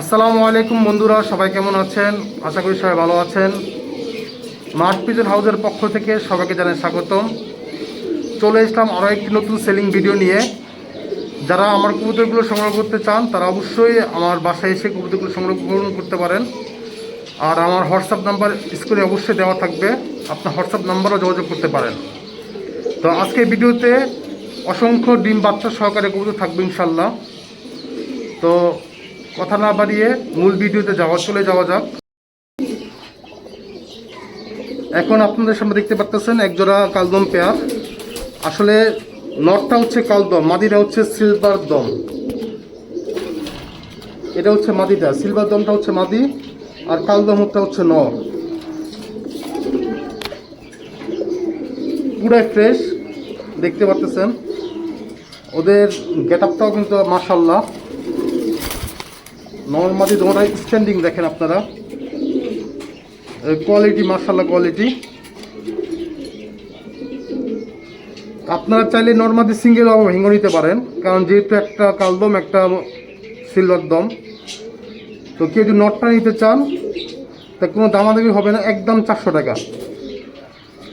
আসসালামু আলাইকুম বন্ধুরা, সবাই কেমন আছেন? আশা করি সবাই ভালো আছেন। মার্ট পিজন হাউসের পক্ষ থেকে সবাইকে জানাই স্বাগতম। চলে এসলাম আরও একটি নতুন সেলিং ভিডিও নিয়ে। যারা আমার কবুতরগুলো সংগ্রহ করতে চান, তারা অবশ্যই আমার বাসায় এসে কবুতরগুলো সংগ্রহ করতে পারেন। আর আমার হোয়াটসঅ্যাপ নাম্বার স্ক্রিনে অবশ্যই দেওয়া থাকবে। আপনার হোয়াটসঅ্যাপ নাম্বারও যোগাযোগ করতে পারেন। তো আজকে ভিডিওতে অসংখ্য ডিম বাচ্চা সহকারে কবুতর থাকবে ইনশাল্লাহ তো কথা না বাড়িয়ে মূল ভিডিওতে যাওয়া, চলে যাওয়া যাক। এখন আপনাদের সামনে দেখতে পাচ্ছেন একজোড়া কালদম পেয়ার। আসলে নটটা হচ্ছে কালদম, মাদিটা হচ্ছে সিলভার দম। এটা হচ্ছে মাদিটা, সিলভার দমটা হচ্ছে মাদি, আর কালদমটা হচ্ছে নর। পুরাই ফ্রেশ, দেখতে পাচ্ছেন ওদের গেট আপটাও কিন্তু মাসাল্লাহ নর্মালি তোমরা স্ট্যান্ডিং দেখেন আপনারা। কোয়ালিটি মার্শাল্লাহ কোয়ালিটি আপনারা চাইলে নর্মালি সিঙ্গেল ভেঙে নিতে পারেন, কারণ যেহেতু একটা কালদম, একটা সিলভার দম। তো কেউ যদি নটটা নিতে চান, তা কোনো দামাদামি হবে না, একদম চারশো টাকা।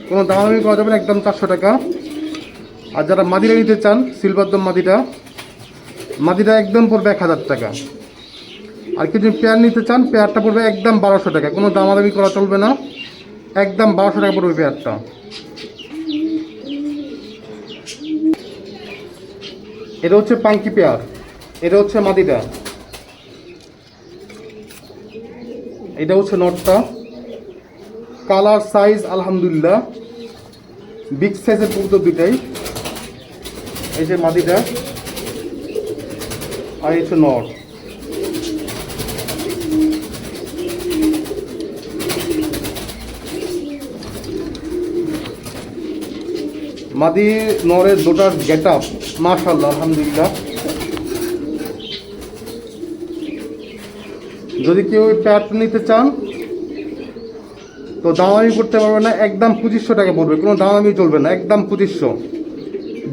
কোনো দামাদামি করা যাবে না, একদম চারশো টাকা। আর যারা মাদিরা নিতে চান সিলভার দম মাদিটা মাদিটা একদম পড়বে এক হাজার টাকা। আর কিছু পেয়ার নিতে চান পেয়ারটা পড়বে একদম বারোশো টাকা। কোনো দামাদামি করা চলবে না। একদম বারোশো টাকা পড়বে পেয়ারটা এটা হচ্ছে পাঙ্কি পেয়ার এটা হচ্ছে মাদিটা। এটা হচ্ছে নটটা। কালার সাইজ আলহামদুলিল্লাহ। বিগ সাইজের পুরো দুটাই এই যে মাদিটা। আর এই হচ্ছে নট। মাদি নরের দুটার গেট আপ মাশাল্লাহ আলহামদুলিল্লাহ। যদি কেউ ওই প্যাডটা নিতে চান, তো দামামি করতে পারবে না, একদম পঁচিশশো টাকা পড়বে, কোনো দামামি চলবে না, একদম পঁচিশশো।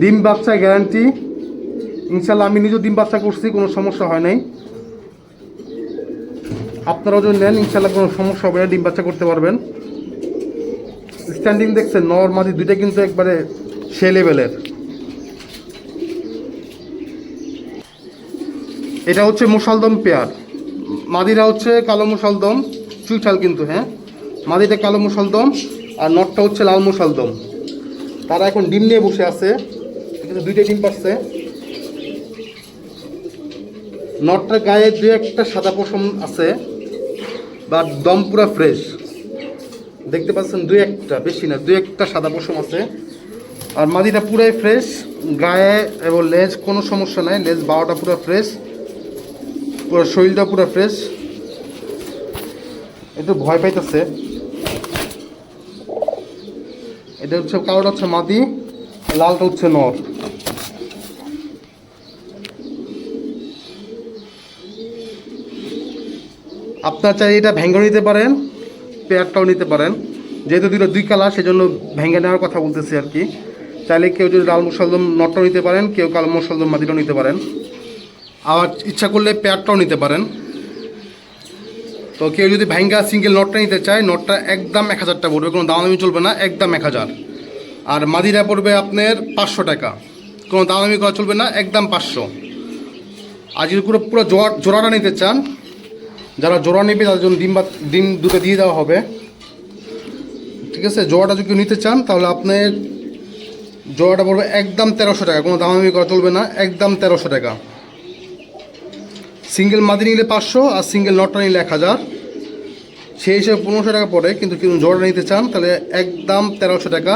ডিম বাচ্চা গ্যারান্টি ইনশাল্লাহ আমি নিজেও ডিম বাচ্চা করছি, কোনো সমস্যা হয় নাই। আপনারাও যদি নেন ইনশাল্লাহ কোনো সমস্যা হবে না, ডিম বাচ্চা করতে পারবেন। স্ট্যান্ডিং দেখছেন, নর মাদি দুইটা কিন্তু একবারে সে লেভেলের। এটা হচ্ছে মুসালদম পেয়ার। মাদিরা হচ্ছে কালো মুসালদম চুইঠাল কিন্তু হ্যাঁ? মাদিটা কালো মুসালদম আর নটটা হচ্ছে লাল মুসালদম তারা এখন ডিম নিয়ে বসে আছে। কিন্তু দুইটা ডিম পাচ্ছে। নটটার গায়ে দু একটা সাদা পশম আছে বা দম পুরা ফ্রেশ। দেখতে পাচ্ছেন দুই একটা, বেশি না দুই একটা সাদা পশম আছে। আর মাদিটা পুরাই ফ্রেশ গায়ে এবং লেজ কোনো সমস্যা নাই, লেজ বারোটা পুরো ফ্রেশ পুরো শরীরটা পুরো ফ্রেশ একটু ভয় পাইতেছে। এটা হচ্ছে কালোটা হচ্ছে মাদি, লালটা হচ্ছে নর। আপনার চাই এটা ভেঙ্গে নিতে পারেন, পেয়ারটাও নিতে পারেন। যেহেতু দুটো দুই কালার, সেজন্য ভেঙে নেওয়ার কথা বলতেছি আর কি। চাইলে কেউ যদি লাল মুসলদম নটটাও নিতে পারেন, কেউ কালো মুসলদম মাদিটাও নিতে পারেন। আবার ইচ্ছা করলে পেয়ারটাও নিতে পারেন। তো কেউ যদি ভেঙ্গা সিঙ্গেল নটটা নিতে চায়, নটটা একদম এক হাজারটা পড়বে, কোনো দামাদামি চলবে না, একদম এক হাজার। আর মাদিরা পড়বে আপনার পাঁচশো টাকা, কোনো দামাদামি করা চলবে না, একদম পাঁচশো। আর যদি পুরো পুরো জোড়া জোড়াটা নিতে চান, যারা জোড়া নেবে, তাদের জন্য ডিম বা ডিম দুটো দিয়ে দেওয়া হবে। ঠিক আছে? জোড়াটা যদি নিতে চান, তাহলে আপনার জোড়াটা পড়বে একদম তেরোশো টাকা, কোনো দামাদামি করা চলবে না, একদম তেরোশো টাকা। সিঙ্গেল মাদি নিলে পাঁচশো আর সিঙ্গেল নটটা নিলে এক হাজার। সেই হিসেবে পনেরোশো টাকা পড়ে, কিন্তু কেউ জোড়া নিতে চান, তাহলে একদম তেরোশো টাকা,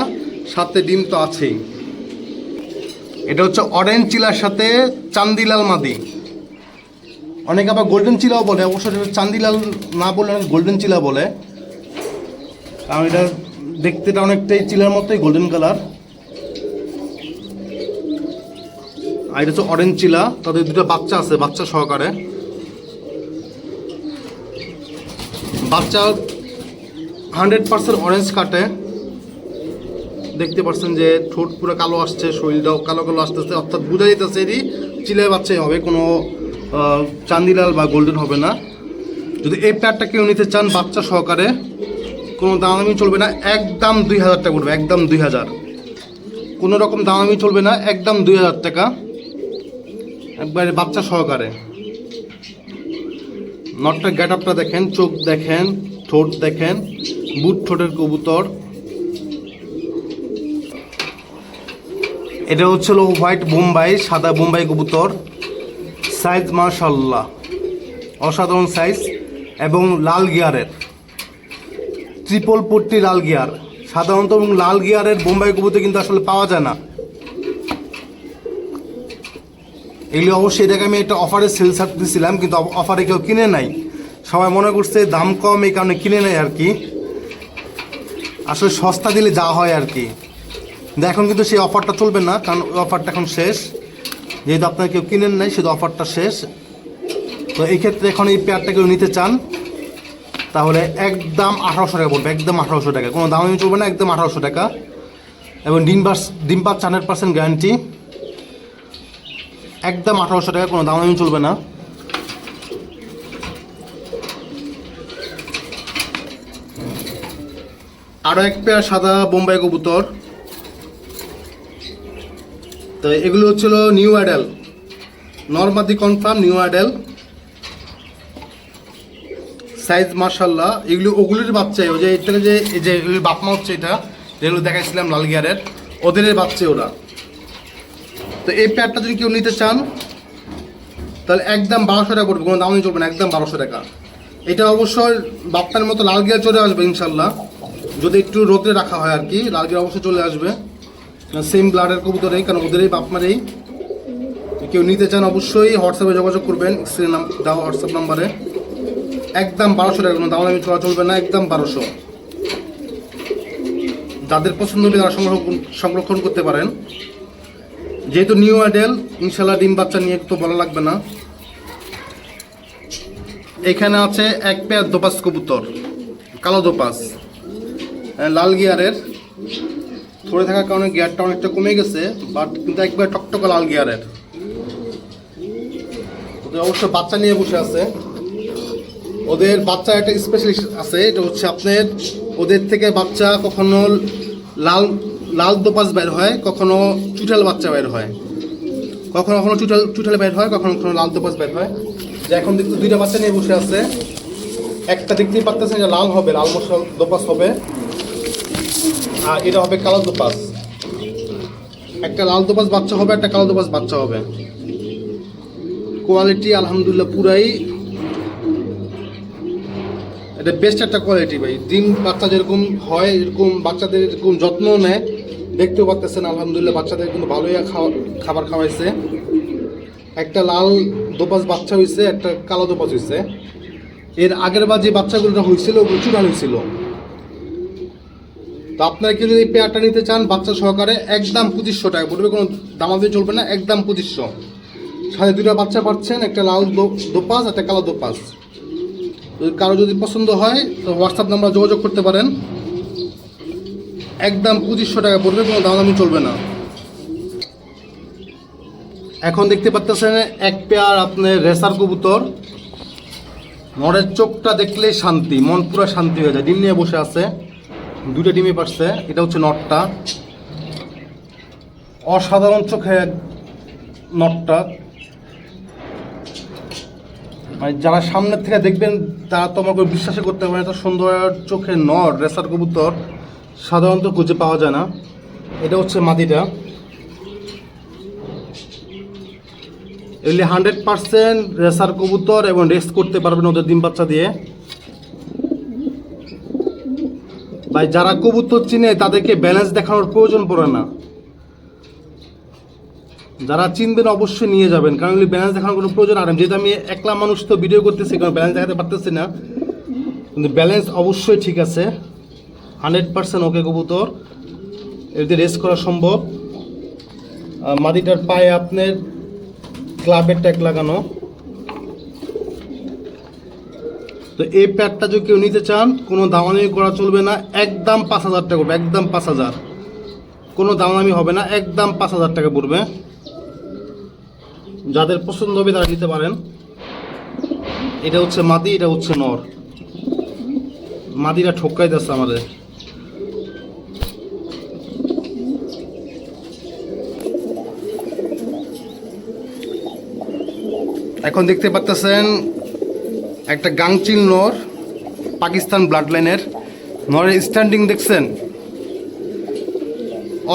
সাথে ডিম তো আছেই। এটা হচ্ছে অরেঞ্জ চিলার সাথে চান্দিলাল মাদি। অনেকে আবার গোল্ডেন চিলাও বলে, অবশ্য চান্দিলাল না বলে অনেক গোল্ডেন চিলা বলে। কারণ এটা দেখতেটা অনেকটাই চিলার মতোই গোল্ডেন কালার আর এটা হচ্ছে অরেঞ্জ চিলা তাদের দুটো বাচ্চা আছে, বাচ্চা সহকারে। বাচ্চা হান্ড্রেড পার্সেন্ট অরেঞ্জ কাটে। দেখতে পাচ্ছেন যে ঠোঁট পুরো কালো আসছে, শরীরটাও কালো কালো আসতেছে। অর্থাৎ বোঝা যেতেছে এরই চিলের বাচ্চাই হবে, কোনো চান্দিলাল বা গোল্ডেন হবে না। যদি এই প্যাডটা কেউ নিতে চান বাচ্চা সহকারে, কোনো দামাদামি চলবে না, একদম দুই হাজার টাকা পড়বে একদম দুই হাজার। কোনো রকম চলবে না, একদম দুই হাজার টাকা। একবারে বাচ্চা সহকারে। নটটা গেট আপটা দেখেন, চোখ দেখেন, ঠোঁট দেখেন, বুট ঠোঁটের কবুতর। এটা হচ্ছিল হোয়াইট বোম্বাই, সাদা বোম্বাই কবুতর। সাইজ মাশাল্লাহ অসাধারণ সাইজ এবং লাল গিয়ারের। ত্রিপল পট্টি লাল গিয়ার। সাধারণত এবং লাল গিয়ারের বোম্বাই কবুতর কিন্তু আসলে পাওয়া যায় না। এগুলি অবশ্যই এটাকে আমি একটা অফারে সেল সার্ট দিয়েছিলাম কিন্তু অফারে কেউ কিনে নাই। সবাই মনে করছে দাম কম, এই কারণে কিনে নেয় আর কি। আসলে সস্তা দিলে যা হয় আর কি। এখন কিন্তু সেই অফারটা চলবে না, কারণ ওই অফারটা এখন শেষ। যেহেতু আপনারা কেউ কিনেন নাই শুধু অফারটা শেষ। তো এই ক্ষেত্রে এখন এই পেয়ারটা কেউ নিতে চান, তাহলে একদম আঠারোশো টাকা পড়বে, একদম আঠারোশো টাকা। কোনো দামই চলবে না, একদম আঠারোশো টাকা। এবং ডিম ডিম পাস হান্ড্রেড পার্সেন্ট গ্যারান্টি একদম আঠারোশো টাকা, কোনো দাম দামাদামি চলবে না। আরও এক পেয়ার সাদা বোম্বাই কবুতর। তো এগুলো হচ্ছিল নিউ অ্যাডেল। নর্মাদি কনফার্ম নিউ অ্যাডেল। সাইজ মার্শাল্লাহ এগুলো, ওগুলির বাচ্চাই ওই যে এটা যে যে বাপমা হচ্ছে এটা, যেগুলো দেখাইছিলাম লাল গিয়ারের ওদের বাচ্চা ওরা। তো এই প্যাডটা যদি কেউ নিতে চান, তাহলে একদম বারোশো টাকা পড়বে কোনো দামই চলবে না, একদম বারোশো টাকা। এটা অবশ্যই বাপ্পার মতো লাল গিয়ার চলে আসবে, ইনশাল্লাহ। যদি একটু রোদে রাখা হয় আর কি, লাল গিয়ার অবশ্যই চলে আসবে। সেম ব্লাডের কবুতরেই কারণ ওদেরই বাপমারেই কেউ নিতে চান অবশ্যই হোয়াটসঅ্যাপে যোগাযোগ করবেন স্ক্রিন নাম, দেওয়া হোয়াটসঅ্যাপ নাম্বারে। একদম বারোশো টাকা, কোনো দাম আমি চলা চলবে না, একদম বারোশো। যাদের পছন্দ হলে তারা সংরক্ষণ সংরক্ষণ করতে পারেন। যেহেতু নিউ অ্যাডেল ইনশাল্লাহ ডিম বাচ্চা নিয়ে তো বলা লাগবে না। এখানে আছে এক পেয়ার দোপাস কবুতর কালো দোপাস। আহ, লাল গিয়ারের। ধরে থাকার কারণে গিয়ারটা অনেকটা কমে গেছে বাট কিন্তু একবার টকটকা লাল গিয়ারের। ওদের অবশ্য বাচ্চা নিয়ে বসে আছে। ওদের বাচ্চা একটা স্পেশালিস্ট আছে এটা হচ্ছে আপনার ওদের থেকে বাচ্চা কখনো লাল লাল দোপাস বের হয়, কখনো চুটাল বাচ্চা বের হয়। কখনো কখনো চুটাল চুটাল বের হয়, কখনো কখনো লাল দোপাস বের হয়। যে এখন দেখতে দুইটা বাচ্চা নিয়ে বসে আছে। একটা দেখতেই পারতেছেন যে লাল হবে, লাল মশাল দোপাস হবে। আর এটা হবে কালো দোপাস একটা লাল দোপাস বাচ্চা হবে, একটা কালো দোপাস বাচ্চা হবে। কোয়ালিটি আলহামদুলিল্লাহ পুরাই এটা বেস্ট একটা কোয়ালিটি ভাই। ডিম বাচ্চা যেরকম হয়, এরকম বাচ্চাদের এরকম যত্ন নেয়। দেখতেও পাচ্তেছেন আলহামদুলিল্লাহ বাচ্চাদের কিন্তু ভালোই খাবার খাওয়াইছে। একটা লাল দোপাস বাচ্চা হয়েছে একটা কালো দোপাস হয়েছে এর আগের বার যে বাচ্চাগুলো হয়েছিল ওগুলো চূড়ান হয়েছিল তো আপনারা কেউ যদি পেয়ারটা নিতে চান, বাচ্চা সহকারে একদম পঁচিশশো টাকা। পড়বে কোনো দামাদি চলবে না, একদম পঁচিশশো। সাথে দুটা বাচ্চা পাচ্ছেন, একটা লাল দোপাস একটা কালো দোপাস কারও যদি পছন্দ হয়, তো হোয়াটসঅ্যাপ নাম্বার যোগাযোগ করতে পারেন। একদম পঁচিশশো টাকা পড়বে, কোনো দামাদামি চলবে না। এখন দেখতে পাচ্ছেন এক পেয়ার আপনার রেসার কবুতর। নরের চোখটা দেখলেই শান্তি, মন পুরো শান্তি হয়ে যায়। ডিম নিয়ে বসে আছে দুটো ডিমে পারছে, এটা হচ্ছে নটটা। অসাধারণ চোখে নটটা। মানে যারা সামনের থেকে দেখবেন, তারা তো আমাকে বিশ্বাসই করতে পারে, এত সুন্দর চোখে নর, রেসার কবুতর। সাধারণত খুঁজে পাওয়া যায় না। এটা হচ্ছে মাদিটা এগুলি হান্ড্রেড পার্সেন্ট রেসার কবুতর এবং রেস্ট করতে পারবেন ওদের ডিম বাচ্চা দিয়ে। ভাই, যারা কবুতর চিনে, তাদেরকে ব্যালেন্স দেখানোর প্রয়োজন পড়ে না। যারা চিনবেন অবশ্যই নিয়ে যাবেন, কারণ এগুলি ব্যালেন্স দেখানোর কোনো প্রয়োজন আর যেহেতু আমি একলা মানুষ তো ভিডিও করতেছি কারণ ব্যালেন্স দেখাতে পারতেছি না। কিন্তু ব্যালেন্স অবশ্যই ঠিক আছে। হান্ড্রেড পার্সেন্ট ওকে কবুতর। এতে রেস করা সম্ভব। মাদিটার পায়ে আপনার ক্লাবের ট্যাগ লাগানো। তো এই প্যাডটা যদি কেউ নিতে চান, কোনো দামাদামি করা চলবে না। একদম পাঁচ হাজার টাকা পড়বে, একদম পাঁচ হাজার। কোনো দামাদামি হবে না, একদম পাঁচ হাজার টাকা পড়বে। যাদের পছন্দ হবে তারা নিতে পারেন। এটা হচ্ছে মাদি এটা হচ্ছে নর। মাদিরা ঠকাই দিচ্ছে আমাদের। এখন দেখতে পাচ্তেছেন একটা গাংচিল নর, পাকিস্তান ব্লাড লাইনের নরের স্ট্যান্ডিং দেখছেন?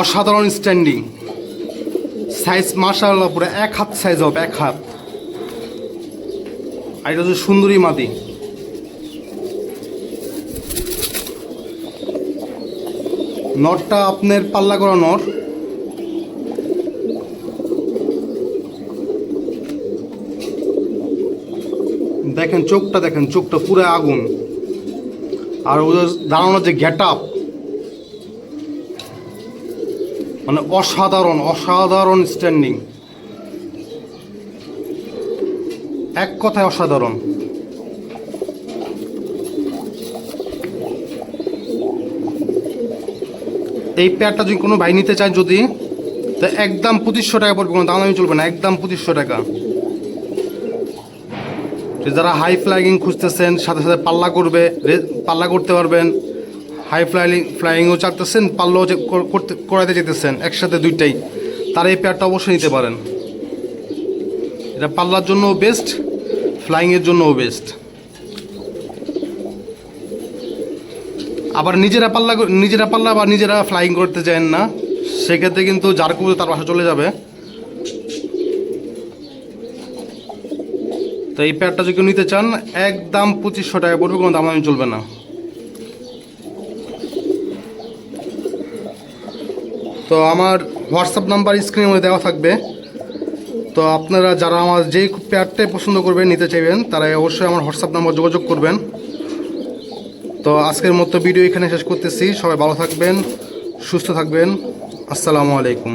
অসাধারণ স্ট্যান্ডিং। সাইজ মার্শাল্লাহ পুরো এক হাত সাইজ হবে, এক হাত। আর এটা হচ্ছে সুন্দরী মাদি। নটটা আপনার পাল্লা করা নট দেখেন চোখটা দেখেন চোখটা পুরো আগুন। আর ওদের দাঁড়ানোর যে গেট আপ মানে অসাধারণ অসাধারণ স্ট্যান্ডিং এক কথায় অসাধারণ। এই পেয়ারটা যদি কোনো ভাই নিতে চায় যদি, তো একদম পঁচিশশো টাকা পড়বে কোনো দাম আমি চলবে না, একদম পঁচিশশো টাকা। যারা হাই ফ্লাইং খুঁজতেছেন, সাথে সাথে পাল্লা করবে পাল্লা করতে পারবেন। হাই ফ্লাইং ফ্লাইংও চাচ্তেছেন পাল্লাও করতে করাতে যেতেছেন একসাথে দুইটাই। তারা এই পেয়ারটা অবশ্যই নিতে পারেন। এটা পাল্লার জন্যও বেস্ট ফ্লাইংয়ের জন্যও বেস্ট আবার নিজেরা পাল্লা নিজেরা পাল্লা বা নিজেরা ফ্লাইং করতে চান না, সেক্ষেত্রে কিন্তু যার তার বাসা চলে যাবে। তো এই প্যাডটা যদি নিতে চান, একদম পঁচিশশো টাকা পড়বে, কোনো দাম আমি চলবে না। তো আমার হোয়াটসঅ্যাপ নাম্বার স্ক্রিনের মধ্যে দেওয়া থাকবে। তো আপনারা যারা আমার যে প্যাডটাই পছন্দ করবেন, নিতে চাইবেন, তারা অবশ্যই আমার হোয়াটসঅ্যাপ নাম্বার যোগাযোগ করবেন। তো আজকের মতো ভিডিও এখানে শেষ করতেছি। সবাই ভালো থাকবেন, সুস্থ থাকবেন। আসসালামু আলাইকুম।